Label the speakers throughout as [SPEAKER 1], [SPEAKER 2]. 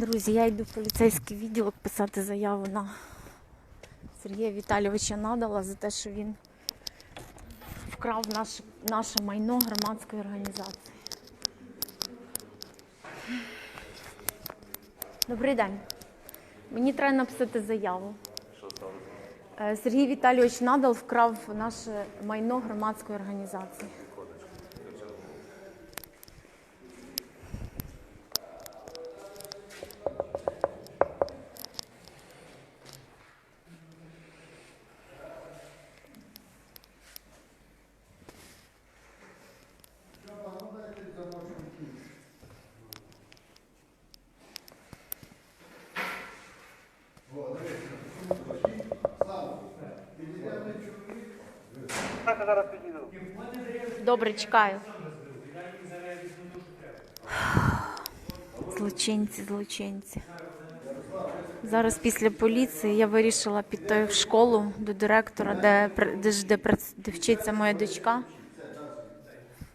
[SPEAKER 1] Друзі, я йду в поліцейський відділок писати заяву на Сергія Віталійовича Надала за те, що він вкрав наше, наше майно громадської організації. Добрий день. Мені треба написати заяву. Е, Сергій Віталійович Надал вкрав наше майно громадської організації. Добре, чекаю. Злочинці, злочинці. Зараз після поліції я вирішила піти в школу до директора, де, де, де, де вчиться моя дочка.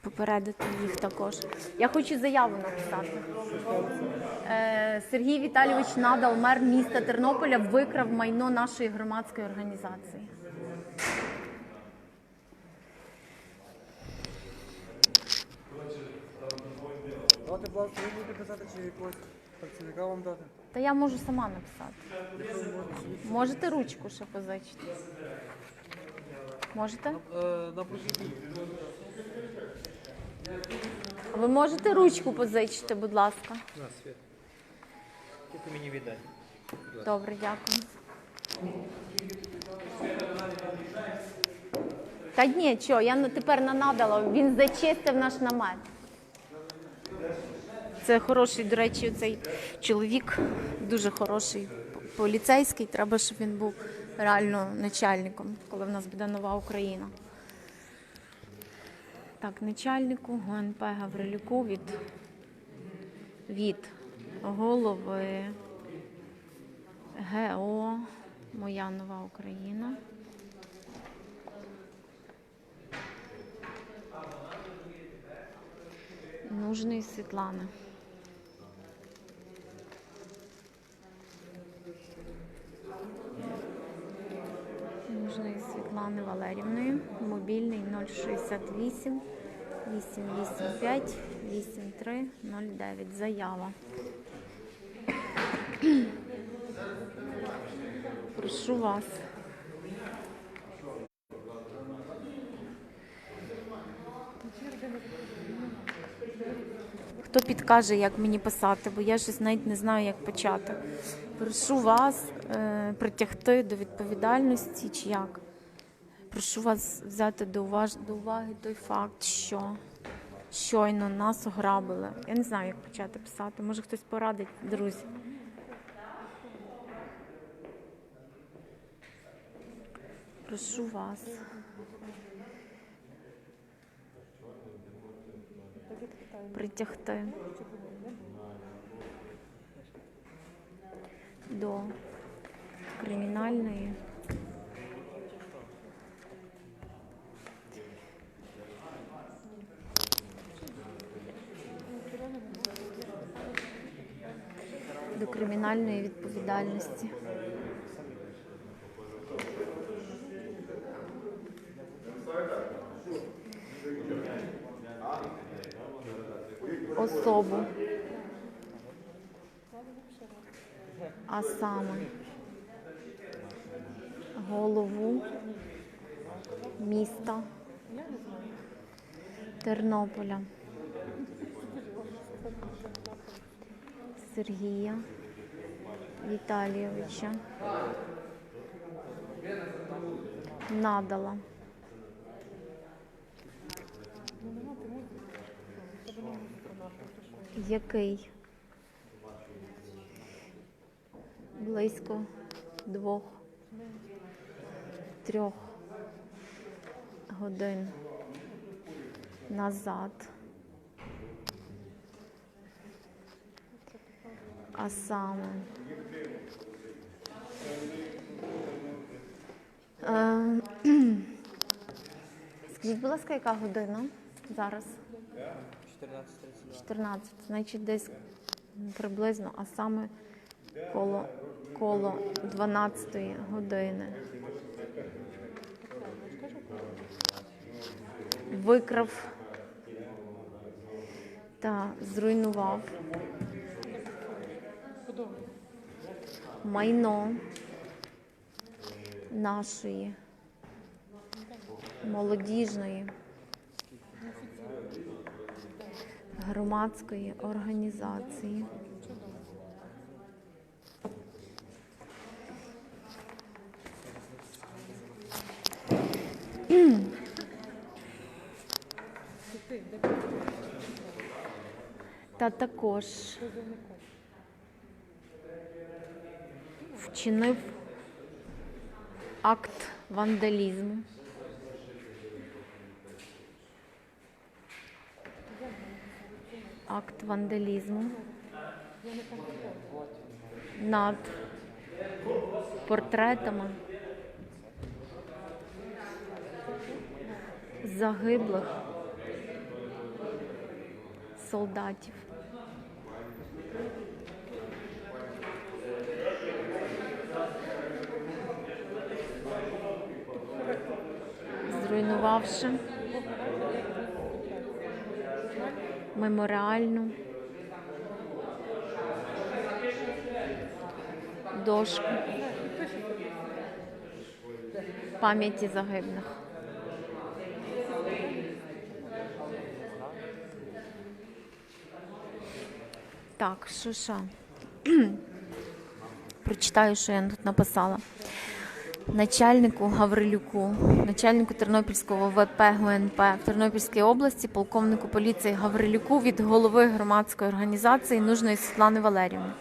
[SPEAKER 1] Попередити їх також. Я хочу заяву написати. Е, Сергій Віталійович Надал, мер міста Тернополя, викрав майно нашої громадської організації.
[SPEAKER 2] Давайте, будь ласка, ви будете писати чи якогось працівника вам дати?
[SPEAKER 1] Та я можу сама написати. Можете ручку ще позичити? Можете?
[SPEAKER 2] Е, на.
[SPEAKER 1] Ви можете ручку позичити, будь ласка.
[SPEAKER 2] На світ. Тільки мені віддай.
[SPEAKER 1] Добре, дякую. Та ні, що, я на- тепер на надала. Він зачистив наш намет. Це хороший, до речі, цей чоловік дуже хороший поліцейський. Треба, щоб він був реально начальником, коли в нас буде нова Україна. Так, начальнику ГНП Гаврилюку від, від голови ГО Моя нова Україна. Нужної Світлани. Нужної Світлани Валерівної. Мобільний 068 885 8309. Заява. Прошу вас. Хто підкаже, як мені писати, бо я щось навіть не знаю, як почати. Прошу вас е, притягти до відповідальності чи як. Прошу вас взяти до, уваж... до уваги той факт, що щойно нас ограбили. Я не знаю, як почати писати. Може хтось порадить, друзі. Прошу вас. Притягти до кримінальної до кримінальної відповідальності. Особу. А саме голову міста Тернополя Сергія Віталійовича надала. Який близько двох трьох годин назад. А саме е, Скажіть, будь ласка, яка година зараз?
[SPEAKER 2] 14.32.
[SPEAKER 1] 14. Значить, десь приблизно, а саме коло, коло 12 години. Викрав та зруйнував майно нашої молодіжної громадської організації. Та також вчинив акт вандалізму. Акт вандалізму над портретами загиблих солдатів. Зруйнувавши меморіальну дошку пам'яті загиблих. Так, що ще? Прочитаю, що я тут написала. Начальнику Гаврилюку, начальнику Тернопільського ВП ГУНП в Тернопільській області, полковнику поліції Гаврилюку від голови громадської організації Нужної Світлани Валерівни.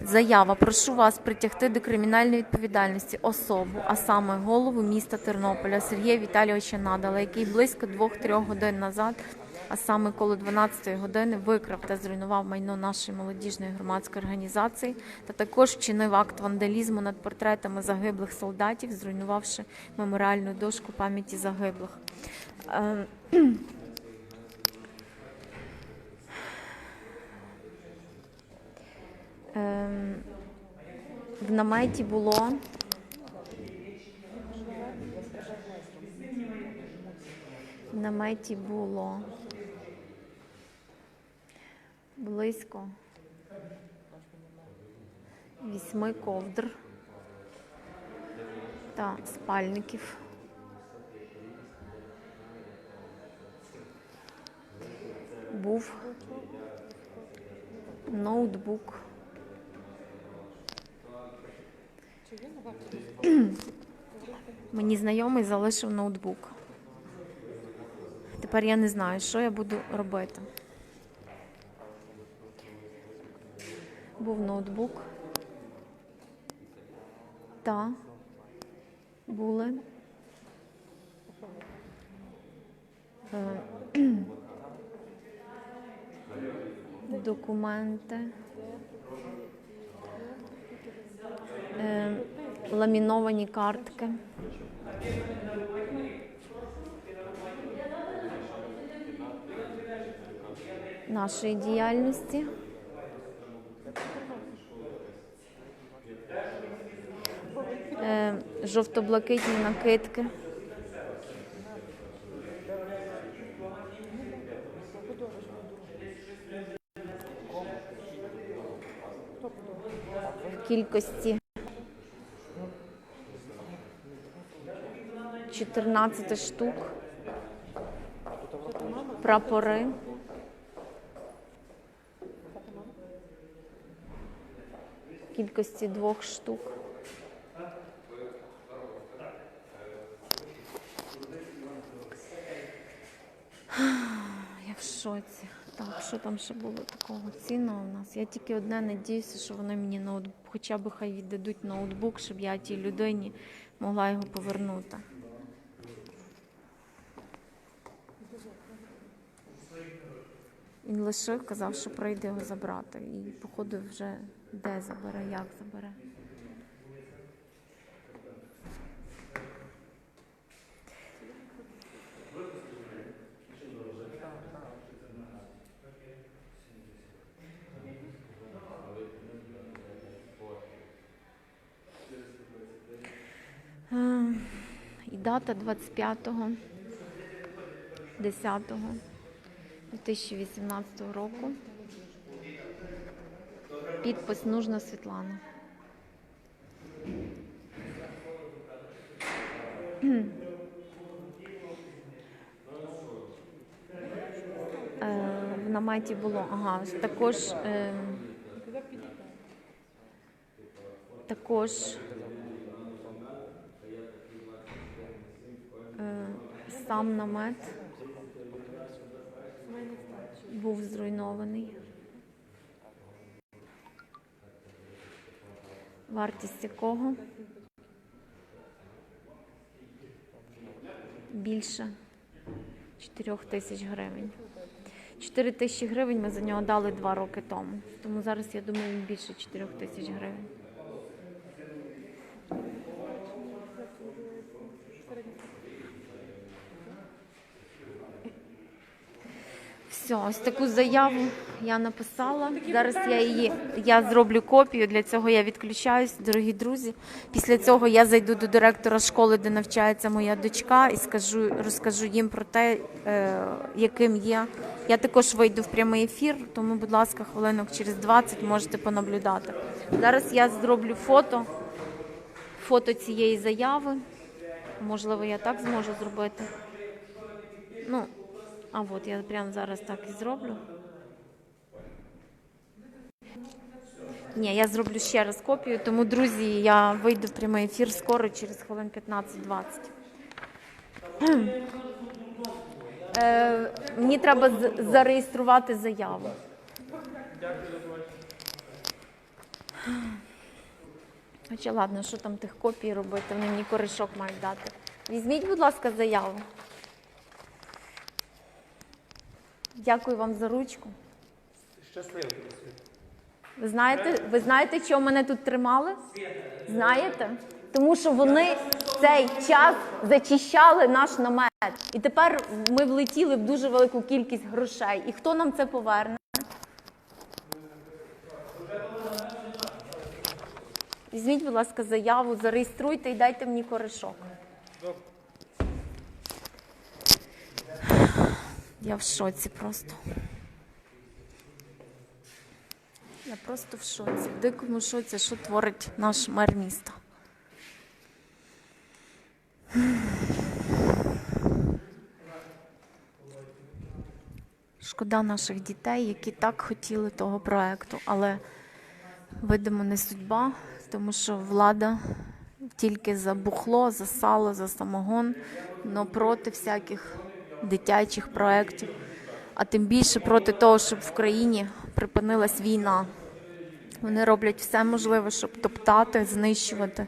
[SPEAKER 1] Заява. Прошу вас притягти до кримінальної відповідальності особу, а саме голову міста Тернополя Сергія Віталійовича Надала, який близько 2-3 годин назад, а саме коло 12 години, викрав та зруйнував майно нашої молодіжної громадської організації, та також вчинив акт вандалізму над портретами загиблих солдатів, зруйнувавши меморіальну дошку пам'яті загиблих. Е, Ем, в наметі було в наметі було близько вісьми ковдр та спальників. Був ноутбук. Мені знайомий залишив ноутбук. Тепер я не знаю, що я буду робити. Був ноутбук. Та були. е, Документи. Е, ламіновані картки. Нашої діяльності. Е, жовто-блакитні накидки. Кількості 14 штук. Прапори. Кількості двох штук. Я в шоці. Так, що там ще було такого цінного у нас? Я тільки одне надіюся, що вони мені ноутбук, хоча б хай віддадуть ноутбук, щоб я тій людині могла його повернути. Він лишив, казав, що прийде його забрати. І, походу, вже де забере, як забере. Дата 25-го 10-го 2018 року. Підпис нужна Світлана. Е, В наметі було, ага, також. Е, також е, сам намет був зруйнований. Вартість якого більше 4 тисяч гривень. 4 тисячі гривень ми за нього дали два роки тому. Тому зараз я думаю, він більше 4 тисяч гривень. Все, ось таку заяву я написала. Зараз я її я зроблю копію. Для цього я відключаюсь, дорогі друзі. Після цього я зайду до директора школи, де навчається моя дочка, і скажу, розкажу їм про те, е, яким є. Я також вийду в прямий ефір, тому, будь ласка, хвилинок через 20 можете понаблюдати. Зараз я зроблю фото, фото цієї заяви. Можливо, я так зможу зробити. Ну, а от я прямо зараз так і зроблю. Ні, я зроблю ще раз копію, тому, друзі, я вийду в прямий ефір скоро, через хвилин 15-20. Е, мені треба зареєструвати заяву. Хоча ладно, що там тих копій робити, вони мені коришок мають дати. Візьміть, будь ласка, заяву. Дякую вам за ручку.
[SPEAKER 2] Щасливо.
[SPEAKER 1] Ви знаєте, ви знаєте, чого мене тут тримали? Знаєте? Тому що вони цей час зачищали наш намет. І тепер ми влетіли в дуже велику кількість грошей. І хто нам це поверне? Візьміть, будь ласка, заяву, зареєструйте і дайте мені коришок. Я в шоці просто. Я просто в шоці, в дикому шоці, що творить наш мер міста. Шкода наших дітей, які так хотіли того проекту, але видимо не судьба, тому що влада тільки за бухло, за сало, за самогон, але проти всяких дитячих проєктів, а тим більше проти того, щоб в країні припинилась війна. Вони роблять все можливе, щоб топтати, знищувати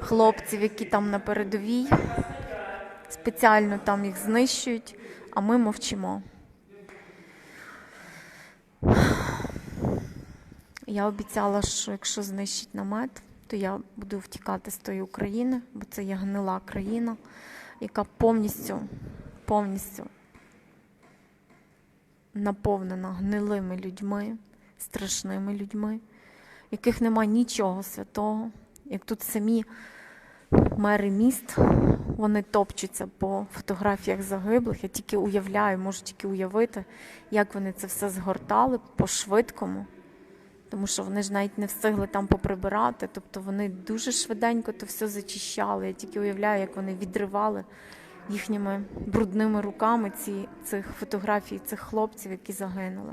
[SPEAKER 1] хлопців, які там на передовій, спеціально там їх знищують, а ми мовчимо. Я обіцяла, що якщо знищить намет, то я буду втікати з тої України, бо це є гнила країна, яка повністю, повністю наповнена гнилими людьми, страшними людьми, яких нема нічого святого, як тут самі мери міст, вони топчуться по фотографіях загиблих. Я тільки уявляю, можу тільки уявити, як вони це все згортали по-швидкому. Тому що вони ж навіть не встигли там поприбирати, тобто вони дуже швиденько то все зачищали. Я тільки уявляю, як вони відривали їхніми брудними руками ці, цих фотографій цих хлопців, які загинули.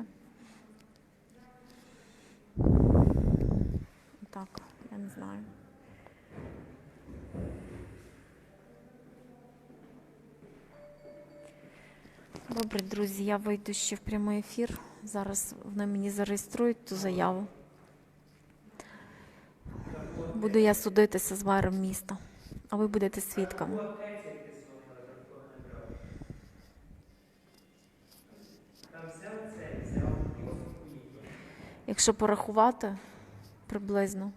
[SPEAKER 1] Так, я не знаю. Добре, друзі, я вийду ще в прямий ефір. Зараз вони мені зареєструють ту заяву. Буду я судитися з мером міста, а ви будете свідками. Якщо порахувати приблизно,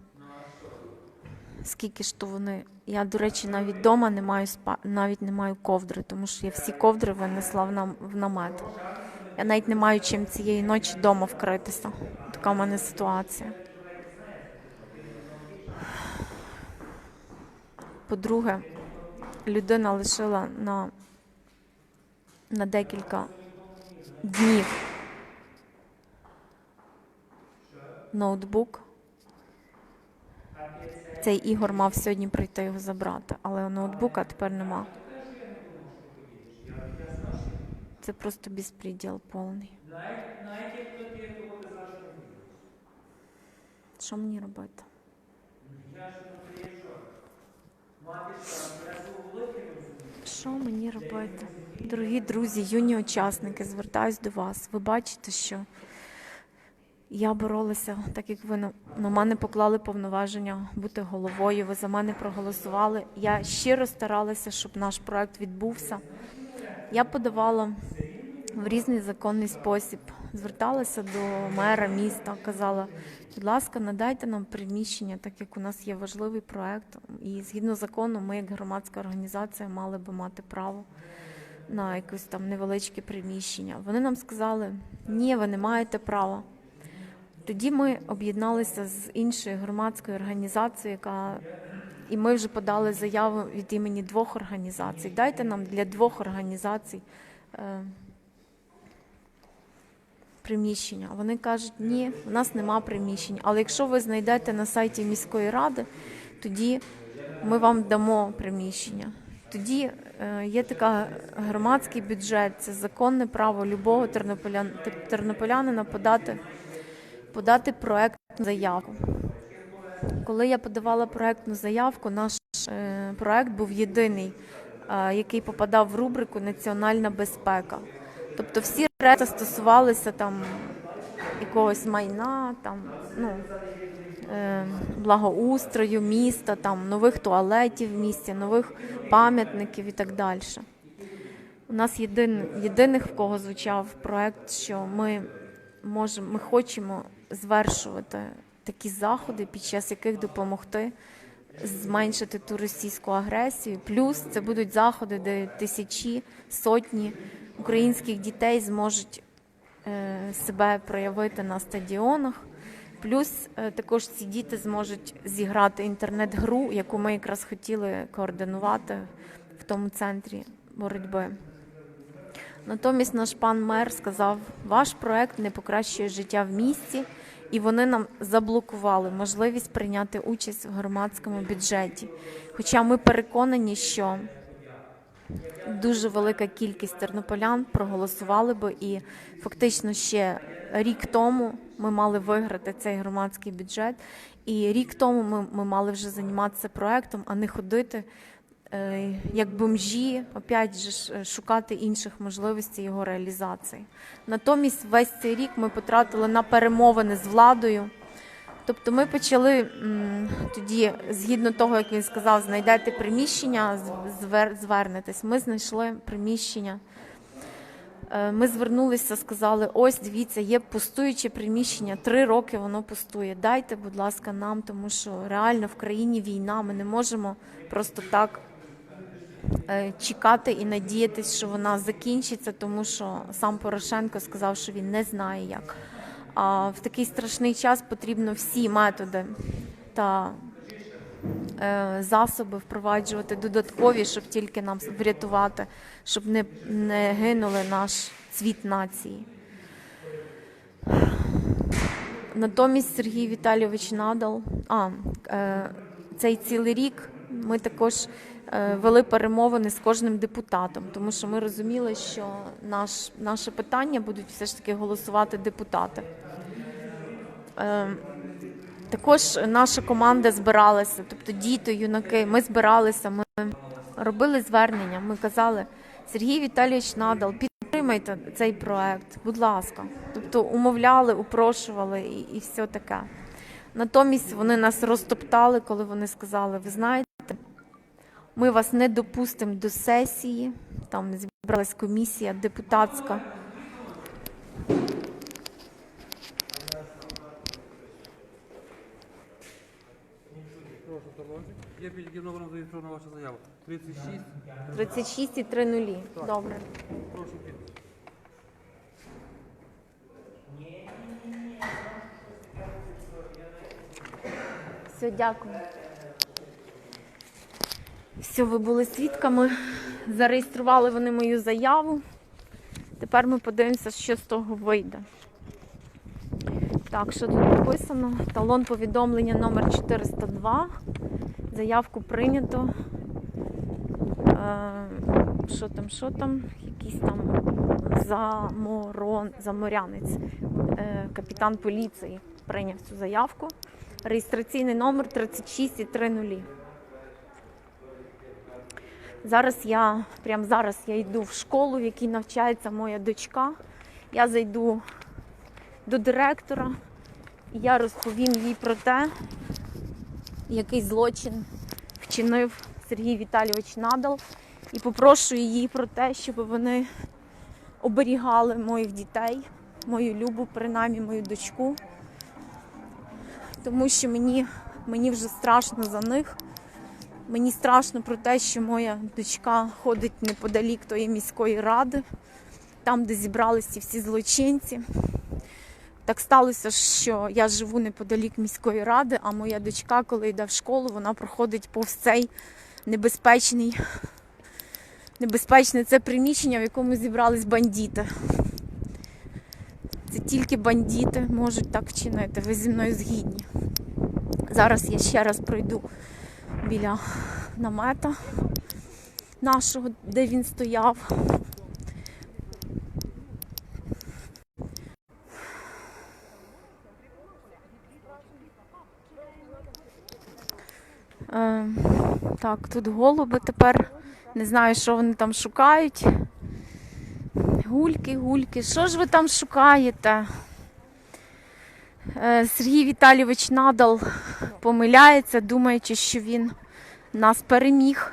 [SPEAKER 1] скільки ж то вони. Я, до речі, навіть вдома не маю спа... навіть не маю ковдри, тому що я всі ковдри винесла в, нам... в намет. Я навіть не маю чим цієї ночі вдома вкритися. Така в мене ситуація. По-друге, людина лишила на, на декілька днів ноутбук. Цей Ігор мав сьогодні прийти його забрати, але ноутбука тепер нема. Це просто безпреділ повний. Що мені робити? Що мені робити? Дорогі друзі, юні учасники, звертаюсь до вас. Ви бачите, що я боролася, так як ви на, мене поклали повноваження бути головою, ви за мене проголосували. Я щиро старалася, щоб наш проект відбувся. Я подавала в різний законний спосіб, зверталася до мера міста, казала, будь ласка, надайте нам приміщення, так як у нас є важливий проект. І згідно закону, ми, як громадська організація, мали би мати право на якесь там невеличке приміщення. Вони нам сказали, ні, ви не маєте права. Тоді ми об'єдналися з іншою громадською організацією, яка і ми вже подали заяву від імені двох організацій. Дайте нам для двох організацій е, приміщення. Вони кажуть, ні, у нас нема приміщень. Але якщо ви знайдете на сайті міської ради, тоді ми вам дамо приміщення. Тоді е, є така громадський бюджет, це законне право любого тернополян, тернополянина подати, подати проектну заяву. Коли я подавала проектну заявку, наш е, проект був єдиний, е, який попадав в рубрику Національна безпека. Тобто всі решта стосувалися там якогось майна, там, ну, е, благоустрою міста, там, нових туалетів в місті, нових пам'ятників і так далі. У нас єдин, єдиних, в кого звучав проект, що ми можемо, ми хочемо звершувати такі заходи, під час яких допомогти зменшити ту російську агресію. Плюс це будуть заходи, де тисячі, сотні українських дітей зможуть е, себе проявити на стадіонах. Плюс е, також ці діти зможуть зіграти інтернет-гру, яку ми якраз хотіли координувати в тому центрі боротьби. Натомість наш пан мер сказав, ваш проект не покращує життя в місті, і вони нам заблокували можливість прийняти участь в громадському бюджеті. Хоча ми переконані, що дуже велика кількість тернополян проголосували би, і фактично ще рік тому ми мали виграти цей громадський бюджет, і рік тому ми, ми мали вже займатися проектом, а не ходити як бомжі, опять же е, шукати інших можливостей його реалізації. Натомість весь цей рік ми потратили на перемовини з владою. Тобто ми почали тоді, згідно того, як він сказав, знайдете приміщення, звернетесь. Ми знайшли приміщення. Е, Ми звернулися, сказали: ось дивіться, є пустуюче приміщення. Три роки воно пустує. Дайте, будь ласка, нам, тому що реально в країні війна. Ми не можемо просто так е, чекати і надіятись, що вона закінчиться, тому що сам Порошенко сказав, що він не знає як. А в такий страшний час потрібно всі методи та е, засоби впроваджувати додаткові, щоб тільки нам врятувати, щоб не, не гинули наш цвіт нації. Натомість Сергій Віталійович надал. А, е, цей цілий рік ми також е, вели перемовини з кожним депутатом, тому що ми розуміли, що наш, наше питання будуть все ж таки голосувати депутати. Е, також наша команда збиралася, тобто діти, юнаки, ми збиралися, ми робили звернення. Ми казали, Сергій Віталійович надал, підтримайте цей проект, будь ласка. Тобто умовляли, упрошували і, і все таке. Натомість вони нас розтоптали, коли вони сказали: ви знаєте, ми вас не допустимо до сесії. Там зібралась комісія депутатська.
[SPEAKER 2] Є під яким номером зареєстрована ваша заява? 36.
[SPEAKER 1] 36 і 3 нулі. Добре.
[SPEAKER 2] Прошу підпис.
[SPEAKER 1] Все, дякую. Все, ви були свідками. Зареєстрували вони мою заяву. Тепер ми подивимося, що з того вийде. Так, що тут написано? Талон повідомлення номер 402. Заявку прийнято. Е, що там, що там? Якийсь там заморон, заморянець. Е, капітан поліції прийняв цю заявку. Реєстраційний номер 36,30. Зараз я, прямо зараз я йду в школу, в якій навчається моя дочка. Я зайду до директора і я розповім їй про те, який злочин вчинив Сергій Віталійович Надал. І попрошу її про те, щоб вони оберігали моїх дітей, мою любу, принаймні мою дочку. Тому що мені, мені вже страшно за них. Мені страшно про те, що моя дочка ходить неподалік тої міської ради, там, де зібралися всі злочинці. Так сталося, що я живу неподалік міської ради, а моя дочка, коли йде в школу, вона проходить повз цей небезпечний, небезпечне це приміщення, в якому зібрались бандити. Це тільки бандити можуть так вчинити. Ви зі мною згідні. Зараз я ще раз пройду біля намета нашого, де він стояв. Е, так, тут голуби тепер. Не знаю, що вони там шукають. Гульки, гульки. Що ж ви там шукаєте? Е, Сергій Віталійович Надал помиляється, думаючи, що він нас переміг.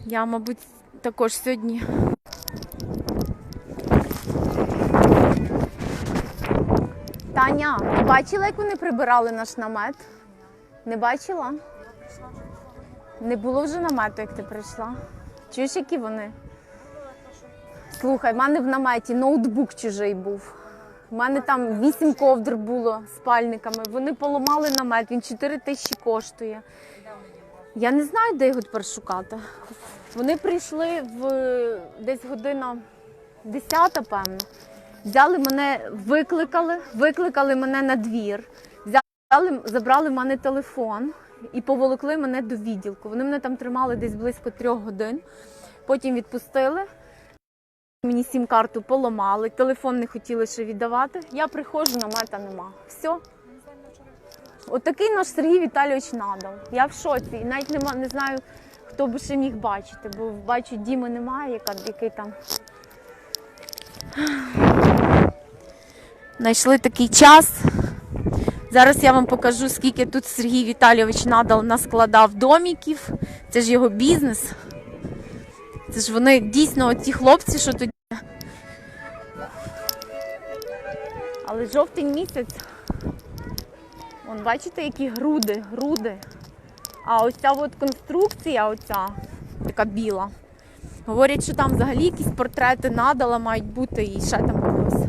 [SPEAKER 1] Я, мабуть, також сьогодні. Таня, ти бачила, як вони прибирали наш намет? Не бачила? Не було вже намету, як ти прийшла. Чуєш, які вони? Слухай, в мене в наметі ноутбук чужий був. У мене там вісім ковдр було спальниками. Вони поламали намет, він 4 тисячі коштує. Я не знаю, де його тепер шукати. Вони прийшли в десь година 10, певно. Взяли мене, викликали, викликали мене на двір, взяли, забрали в мене телефон і поволокли мене до відділку. Вони мене там тримали десь близько трьох годин. Потім відпустили. Мені сім-карту поламали, телефон не хотіли ще віддавати. Я приходжу, намета нема. Все. Отакий наш Сергій Віталійович надав. Я в шоці. І навіть нема, не знаю, хто би ще міг бачити, бо бачу, Діми немає, яка, який там. Знайшли такий час. Зараз я вам покажу, скільки тут Сергій Віталійович надал наскладав доміків. Це ж його бізнес. Це ж вони дійсно ті хлопці, що тоді. Але жовтень місяць. Вон, бачите, які груди, груди. А ось ця от конструкція, оця, така біла. Говорять, що там взагалі якісь портрети надала мають бути і ще там когось.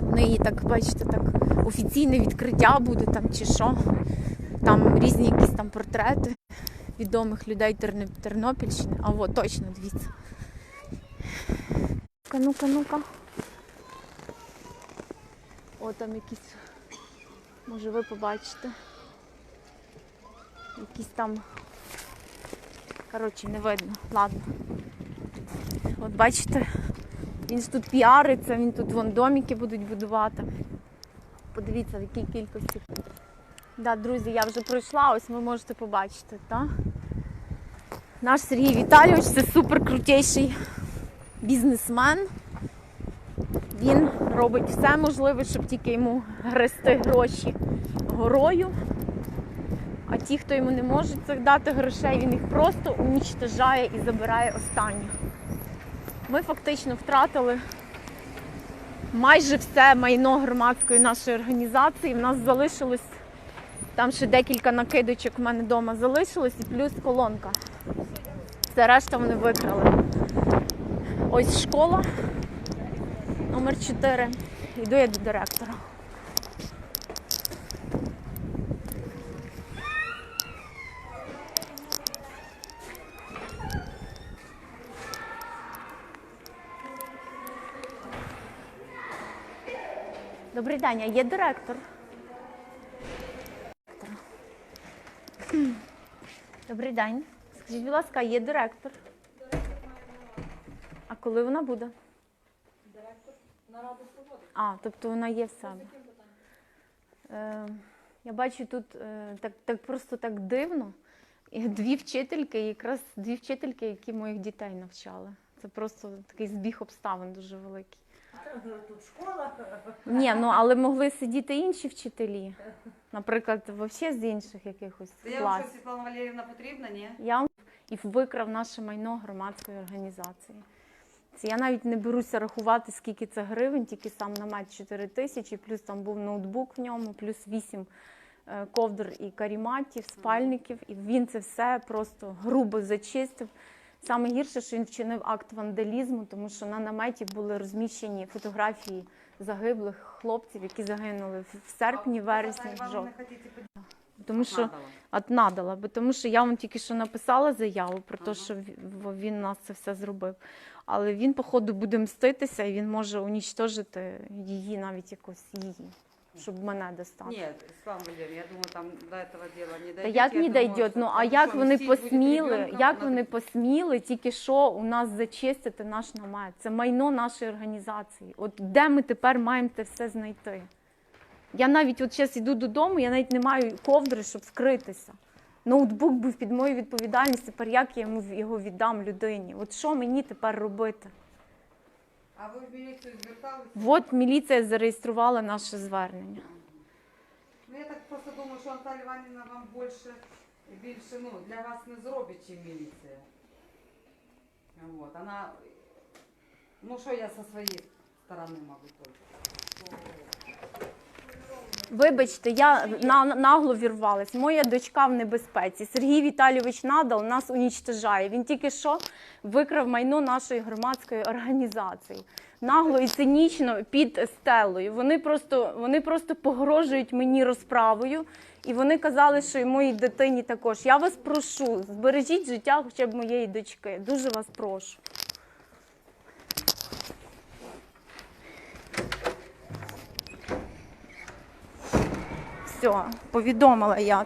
[SPEAKER 1] Вони її так, бачите, так офіційне відкриття буде там чи що. Там різні якісь там портрети відомих людей Тернопільщини. А от точно, дивіться. Ну-ка, ну-ка, ну-ка. О, там якісь, може ви побачите. Якісь там. Коротше, не видно. Ладно. От бачите, він тут піариться, він тут вон домики будуть будувати. Подивіться, в якій кількості. Да, друзі, я вже пройшла, ось ви можете побачити, так? Наш Сергій Віталійович це супер крутіший бізнесмен. Він робить все можливе, щоб тільки йому грести гроші горою. А ті, хто йому не може цих дати грошей, він їх просто унічтожає і забирає останніх. Ми фактично втратили майже все майно громадської нашої організації. В нас залишилось там ще декілька накидочок в мене вдома залишилось і плюс колонка. Все решта вони викрали. Ось школа номер 4 Йду я до директора. Добрий день, а є директор. Добрий день. Скажіть, будь ласка, є директор? А коли вона буде? А, тобто вона є в себе. Е, я бачу тут е, так, так просто так дивно. І дві вчительки, якраз дві вчительки, які моїх дітей навчали. Це просто такий збіг обставин дуже великий.
[SPEAKER 3] Тут школа.
[SPEAKER 1] Ні, ну але могли сидіти інші вчителі. Наприклад, взагалі з інших якихось
[SPEAKER 3] Та я вам
[SPEAKER 1] класів.
[SPEAKER 3] Світлана Валерівна потрібна, ні?
[SPEAKER 1] Я вам і викрав наше майно громадської організації. Це я навіть не беруся рахувати, скільки це гривень, тільки сам намет 4 тисячі, плюс там був ноутбук в ньому, плюс 8 е, ковдр і каріматів, спальників. І він це все просто грубо зачистив. Саме гірше, що він вчинив акт вандалізму, тому що на наметі були розміщені фотографії загиблих хлопців, які загинули в- серпні, вересні, в жовтні. Тому що. От надала, бо тому що я вам тільки що написала заяву про те, що він нас це все зробив. Але він, походу, буде мститися і він може унічтожити її, навіть якось її, щоб мене достати.
[SPEAKER 3] Ні, Світлана Валерівна, я думаю, там до этого дела не
[SPEAKER 1] Та як не
[SPEAKER 3] думаю,
[SPEAKER 1] дойде? Ну а як вони посміли? Як вони посміли тільки що у нас зачистити наш намет? Це майно нашої організації. От де ми тепер маємо це все знайти? Я навіть от зараз йду додому, я навіть не маю ковдри, щоб вкритися. Ноутбук був під мою відповідальність, тепер як я йому його віддам людині? От що мені тепер робити?
[SPEAKER 3] А ви в міліцію зверталися?
[SPEAKER 1] От міліція зареєструвала наше звернення.
[SPEAKER 3] Ну я так просто думаю, що Наталя Іванівна вам більше, більше ну, для вас не зробить, чим міліція. Вот, вона, ну що я со своєї сторони можу тільки.
[SPEAKER 1] Вибачте, я на, нагло вірвалась. Моя дочка в небезпеці. Сергій Віталійович Надал нас унічтожає. Він тільки що викрав майно нашої громадської організації. Нагло і цинічно під стелою. Вони просто, вони просто погрожують мені розправою. І вони казали, що і моїй дитині також. Я вас прошу, збережіть життя хоча б моєї дочки. Дуже вас прошу. Все, повідомила я.